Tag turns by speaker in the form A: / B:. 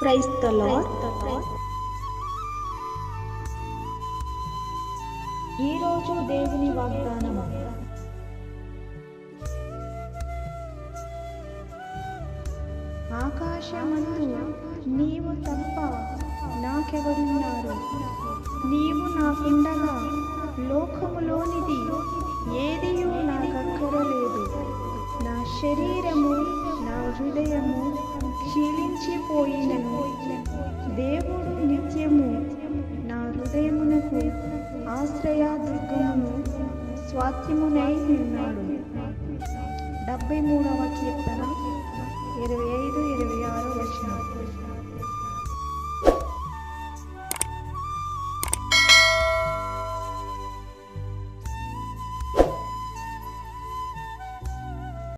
A: Praise the lord ఈరోజు దేవుని వాగ్దానము ఆకాశమందు నీవు తప్ప నాకెవరున్నారు? నీవు నాకుండగా లోకములోనిది ఏదియూ నాకక్కరలేదు నా శరీరము నా హృదయము క్షీణించిపోయినను దేవుడు నిత్యము నా హృదయమునకు ఆశ్రయాదుర్గమును స్వాత్యమునై ఉన్నాడు. డెబ్బై మూడవ కీర్తన.